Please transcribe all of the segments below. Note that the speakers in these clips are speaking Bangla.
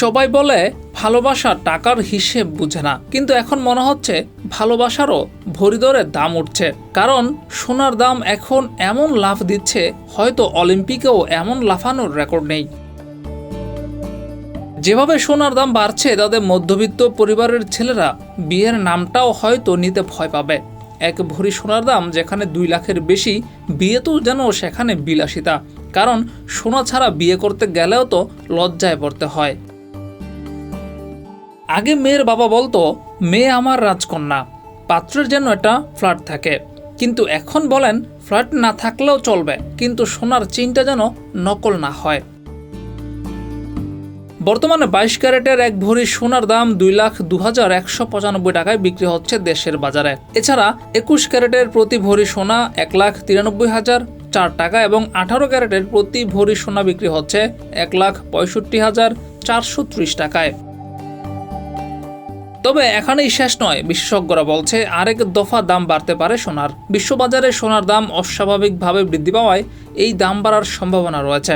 সবাই বলে ভালোবাসা টাকার হিসেব বুঝে না। কিন্তু এখন মনে হচ্ছে ভালোবাসারও ভরি দরে দাম উঠছে। কারণ সোনার দাম এখন এমন লাভ দিচ্ছে, হয়তো অলিম্পিকেও এমন লাফানোর রেকর্ড নেই। যেভাবে সোনার দাম বাড়ছে তাদের মধ্যবিত্ত পরিবারের ছেলেরা বিয়ের নামটাও হয়তো নিতে ভয় পাবে। এক ভরি সোনার দাম যেখানে দুই লাখের বেশি, বিয়ে তো যেন সেখানে বিলাসিতা। কারণ সোনা ছাড়া বিয়ে করতে গেলেও তো লজ্জায় পড়তে হয়। আগে মেয়ের বাবা বলতো, মেয়ে আমার রাজকন্যা। পাত্রের যেন একটা ফ্ল্যাট থাকে। কিন্তু এখন বলেন ফ্ল্যাট না থাকলেও চলবে। কিন্তু সোনার চিনটা যেন নকল না হয়। বর্তমানে বাইশ ক্যারেটের এক ভরি সোনার দাম দুই লাখ দু হাজার একশো পঁচানব্বই টাকায় বিক্রি হচ্ছে দেশের বাজারে। এছাড়া একুশ ক্যারেটের প্রতি ভরি সোনা এক লাখ তিরানব্বই হাজার চার টাকা এবং আঠারো ক্যারেটের প্রতি ভরি সোনা বিক্রি হচ্ছে এক লাখ পঁয়ষট্টি হাজার চারশো ত্রিশ টাকায়। তবে এখানেই শেষ নয়, বিশেষজ্ঞরা বলছে আরেক দফা দাম বাড়তে পারে সোনার। বিশ্ববাজারে সোনার দাম অস্বাভাবিকভাবে বৃদ্ধি পাওয়ায় এই দাম বাড়ার সম্ভাবনা রয়েছে।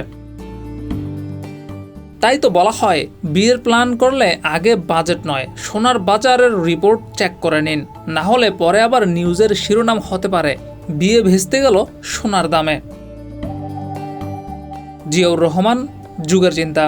তাই তো বলা হয়, বিয়ের প্ল্যান করলে আগে বাজেট নয়, সোনার বাজারের রিপোর্ট চেক করে নিন। না হলে পরে আবার নিউজের শিরোনাম হতে পারে, বিয়ে ভেস্তে গেল সোনার দামে। জিয়াউর রহমান, যুগের চিন্তা।